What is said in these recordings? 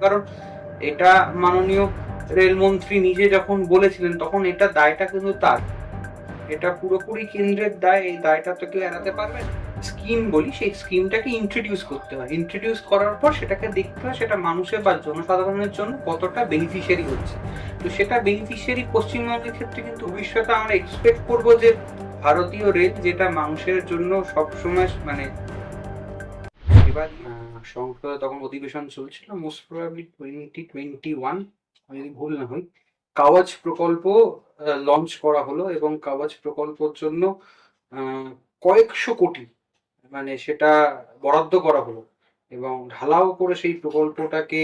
কারণ এটা মাননীয় রেলমন্ত্রী নিজে যখন বলেছিলেন, তখন এটা দায়টা কিন্তু তার। এটা পুরোপুরি কেন্দ্রের দায়, এই দায়টা তো কেউ এড়াতে পারবে স্কিম বলি, সেই স্কিমটাকে ইন্ট্রোডিউস করতে হয়। ইন্ট্রোডিউস করার পর সেটাকে দেখতে হয় সেটা মানুষের বা জনসাধারণের জন্য কতটা বেনিফিশিয়ারি হচ্ছে। তো সেটা বেনিফিশিয়ারি পশ্চিমবঙ্গের ক্ষেত্রে কিন্তু ভবিষ্যতে আমরা এক্সপেক্ট করব যে ভারতীয় রেল যেটা মানুষের জন্য সবসময় মানে এবার সংসদে তখন অধিবেশন চলছিল। Most probably twenty twenty one আমি যদি ভুল না হই, কাওয়াজ প্রকল্প লঞ্চ করা হলো এবং কাওয়াজ প্রকল্পের জন্য কয়েকশো কোটি মানে সেটা বরাদ্দ করা হলো এবং ঢালাও করে সেই প্রকল্পটাকে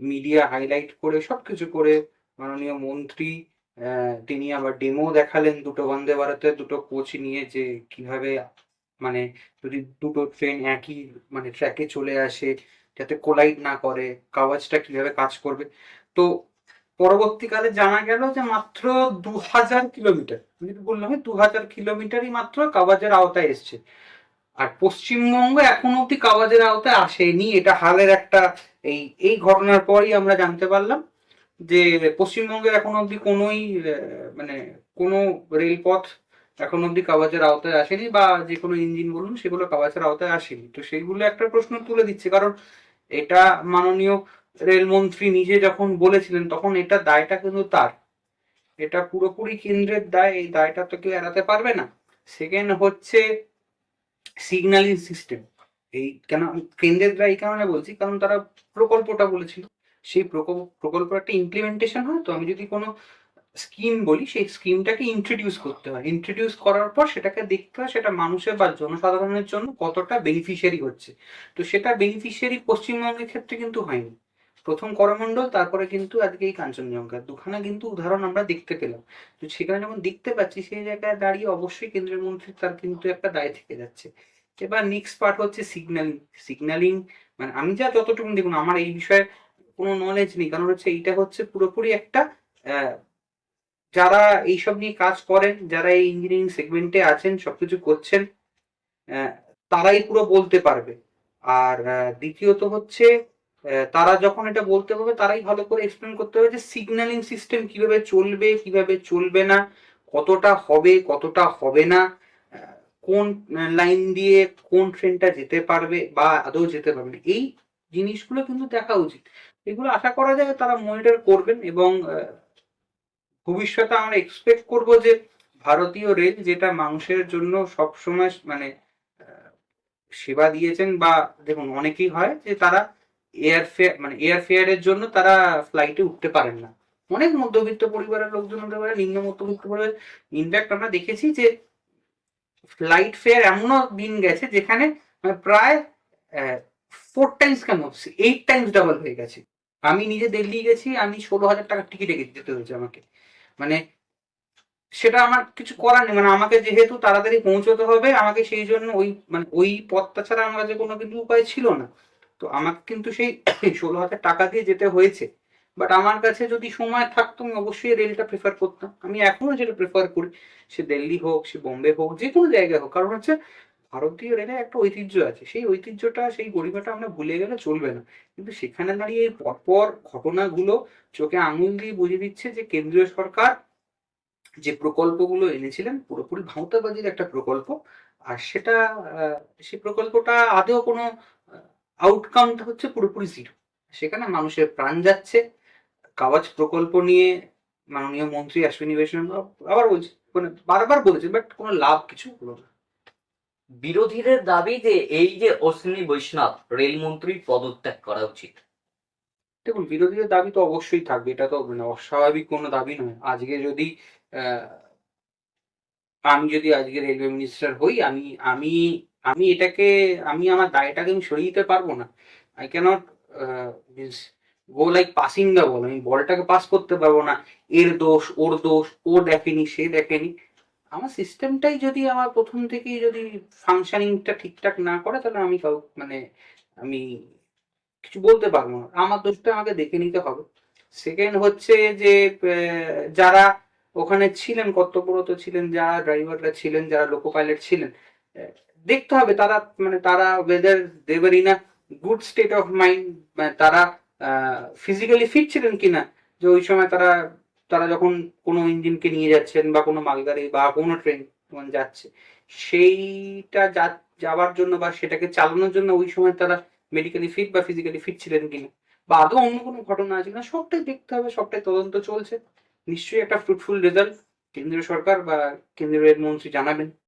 মিডিয়া হাইলাইট করে সবকিছু করে মাননীয় মন্ত্রী তিনি আবার ডেমো দেখালেন দুটো বন্দে ভারতের, দুটো কোচ নিয়ে যে কীভাবে মানে যদি দুটো ট্রেন একই মানে ট্র্যাকে চলে আসে, যাতে কোলাইড না করে কাওয়াজটা কীভাবে কাজ করবে? তো পরবর্তীকালে জানা গেল যে মাত্র দু হাজার কিলোমিটার বললাম দু হাজার কিলোমিটারই মাত্র কাওয়াজের আওতায় এসছে। আর পশ্চিমবঙ্গ এখন অব্দি কাওয়াজের আওতায় আসেনি, এটা হালের একটা এই এই ঘটনার পরই আমরা জানতে পারলাম যে পশ্চিমবঙ্গের এখন অব্দি কোনোই মানে কোনো রেলপথ এখন অব্দি কাওয়াজের আওতায় আসেনি বা যে কোনো ইঞ্জিন বলুন সেগুলো কাওয়াজের আওতায় আসেনি। তো সেইগুলো একটা প্রশ্ন তুলে দিচ্ছে, কারণ এটা মাননীয় রেলমন্ত্রী নিজে যখন বলেছিলেন তখন এটা দায়টা কিন্তু তার। এটা পুরোপুরি কেন্দ্রের দায়, এই দায়টা তো কেউ এড়াতে পারবে না। সেকেন্ড হচ্ছে সিগন্যালিং সিস্টেম এই কেন, কেন্দ্রের দায় এই কারণে বলছি, কারণ তারা প্রকল্পটা বলেছিল। সেই প্রকল্প প্রকল্প একটা ইমপ্লিমেন্টেশন হয়, তো আমি যদি কোনো স্কিম বলি, সেই স্কিমটাকে ইন্ট্রোডিউস করতে হয়। ইন্ট্রোডিউস করার পর সেটাকে দেখতে হয় সেটা মানুষের বা জনসাধারণের জন্য কতটা বেনিফিশিয়ারি হচ্ছে। তো সেটা বেনিফিশিয়ারি পশ্চিমবঙ্গের ক্ষেত্রে কিন্তু হয়নি। প্রথম করমণ্ডল, তারপরে কিন্তু আজকে এই কাঞ্চনজঙ্ঘা। দুখানা কিন্তু উদাহরণ আমরা দেখতে পেলাম। তো সেখানে যখন দেখতে পাচ্ছি, সেই জায়গায় দাঁড়িয়ে অবশ্যই কেন্দ্রের মন্ত্রী তার কিন্তু একটা দায় থেকে যাচ্ছে। এবার নেক্সট পার্ট হচ্ছে সিগন্যালিং সিগন্যালিং মানে আমি যা যতটুকু দেখুন, আমার এই বিষয়ে কোনো নলেজ নেই। কারণ হচ্ছে এইটা হচ্ছে পুরোপুরি একটা যারা এইসব নিয়ে কাজ করেন, যারা এই ইঞ্জিনিয়ারিং সেগমেন্টে আছেন, সবকিছু করছেন তারাই পুরো বলতে পারবে। আর দ্বিতীয়ত হচ্ছে তারা যখন এটা বলতে পারবে, তারাই ভালো করে এক্সপ্লেন করতে হবে যে সিগন্যালিং সিস্টেম কীভাবে চলবে কীভাবে চলবে না, কতটা হবে কতটা হবে না কোন লাইন দিয়ে কোন ট্রেনটা যেতে পারবে বা আদৌ যেতে পারবে এই জিনিসগুলো কিন্তু দেখা উচিত। এগুলো আশা করা যায় তারা মনিটর করবেন এবং ভবিষ্যতে আমরা এক্সপেক্ট করব যে ভারতীয় রেল যেটা মানুষের জন্য সবসময় মানে সেবা দিয়েছেন বা দেখুন অনেকেই হয় যে তারা এয়ার ফেয়ার মানে এয়ার ফেয়ারের জন্য তারা ফ্লাইটে উঠতে পারেন না। অনেক মধ্যবিত্ত পরিবারের লোকজন হতে পারে, নিম্ন মধ্যবিত্ত পরিবার ইনফ্যাক্ট আমরা দেখেছি যে ফ্লাইট ফেয়ার এমনও দিন গেছে যেখানে মানে প্রায় ফোর টাইমস কেন এইট টাইমস ডাবল হয়ে গেছে। আমি নিজে দিল্লি গেছি, আমি ষোলো হাজার টাকার টিকিটে যেতে হয়েছে আমাকে। মানে সেটা আমার কিছু করার নেই। মানে আমাকে যেহেতু তাড়াতাড়ি পৌঁছতে হবে, আমাকে সেই জন্য ওই মানে ওই পথটা ছাড়া আমার কাছে কোনো কিন্তু উপায় ছিল না। তো আমাকে কিন্তু সেই ষোলো হাজার টাকা দিয়ে যেতে হয়েছে। বাট আমার কাছে যদি সময় থাকতো, আমি অবশ্যই রেলটা প্রেফার করতাম। আমি এখনও যেটা প্রেফার করি, সে দিল্লি হোক, সে বোম্বে হোক, যে কোনো জায়গায় হোক। কারণ হচ্ছে ভারতীয় রেলে একটা ঐতিহ্য আছে। সেই ঐতিহ্যটা, সেই গরিমাটা আমরা ভুলে গেলে চলবে না। কিন্তু সেখানে দাঁড়িয়ে এই পরপর ঘটনাগুলো চোখে আঙুল দিয়ে বুঝিয়ে দিচ্ছে যে কেন্দ্রীয় সরকার যে প্রকল্পগুলো এনেছিলেন, পুরোপুরি ভাঁওতাবাজির একটা প্রকল্প। আর সেটা সেই প্রকল্পটা আদেও কোনো আউটকামটা হচ্ছে পুরোপুরি জিরো সেখানে মানুষের প্রাণ যাচ্ছে। কাওয়াজ প্রকল্প নিয়ে মাননীয় মন্ত্রী অশ্বিনী বৈষ্ণব আবার বলছে মানে বারবার বলেছে বাট কোনো লাভ কিছু হলো না। বিরোধীদের দাবি যে এই যে অশ্বিনী বৈষ্ণব রেলমন্ত্রীর পদত্যাগ করা উচিত। দেখুন, বিরোধীদের দাবি তো অবশ্যই থাকবে, এটা তো মানে অস্বাভাবিক কোনো দাবি নয়। আজকে যদি আমি যদি আজকে রেলওয়ে মিনিস্টার হই, আমি আমি আমি এটাকে, আমি আমার দায়টাকে আমি সরিয়ে দিতে পারব না। I can't means go like passing the ball আমি বলটাকে পাস করতে পারব না। এর দোষ, ওর দোষ, ও দেখেনি, সে দেখেনি। আমার সিস্টেমটাই যদি আমার প্রথম থেকেই যদি ফাংশনিংটা ঠিকঠাক না করে, তাহলে আমি কাউ মানে আমি কিছু বলতে পারব না। আমার দোষটা আমাকে দেখে নিতে হবে। সেকেন্ড হচ্ছে যে যারা ওখানে ছিলেন, কর্তব্যরত ছিলেন, যারা ড্রাইভাররা ছিলেন, যারা লোকো পাইলট ছিলেন দেখতে হবে তারা মানে তারা whether they were in a good state of mind তারা ফিজিক্যালি ফিট ছিলেন কিনা, যে ওই সময় তারা তারা যখন কোনো ইঞ্জিনকে নিয়ে যাচ্ছেন বা কোনো মালগাড়ি বা কোনো ট্রেন যাচ্ছে, সেইটা যাওয়ার জন্য বা সেটাকে চালানোর জন্য ওই সময় তারা মেডিকেলি ফিট বা ফিজিক্যালি ফিট ছিলেন কিনা? বা আদৌ অন্য কোনো ঘটনা আছে কিনা? সবটাই দেখতে হবে, সবটাই তদন্ত চলছে। নিশ্চয়ই একটা ফ্রুটফুল রেজাল্ট কেন্দ্রীয় সরকার বা কেন্দ্রীয় মন্ত্রী জানাবেন।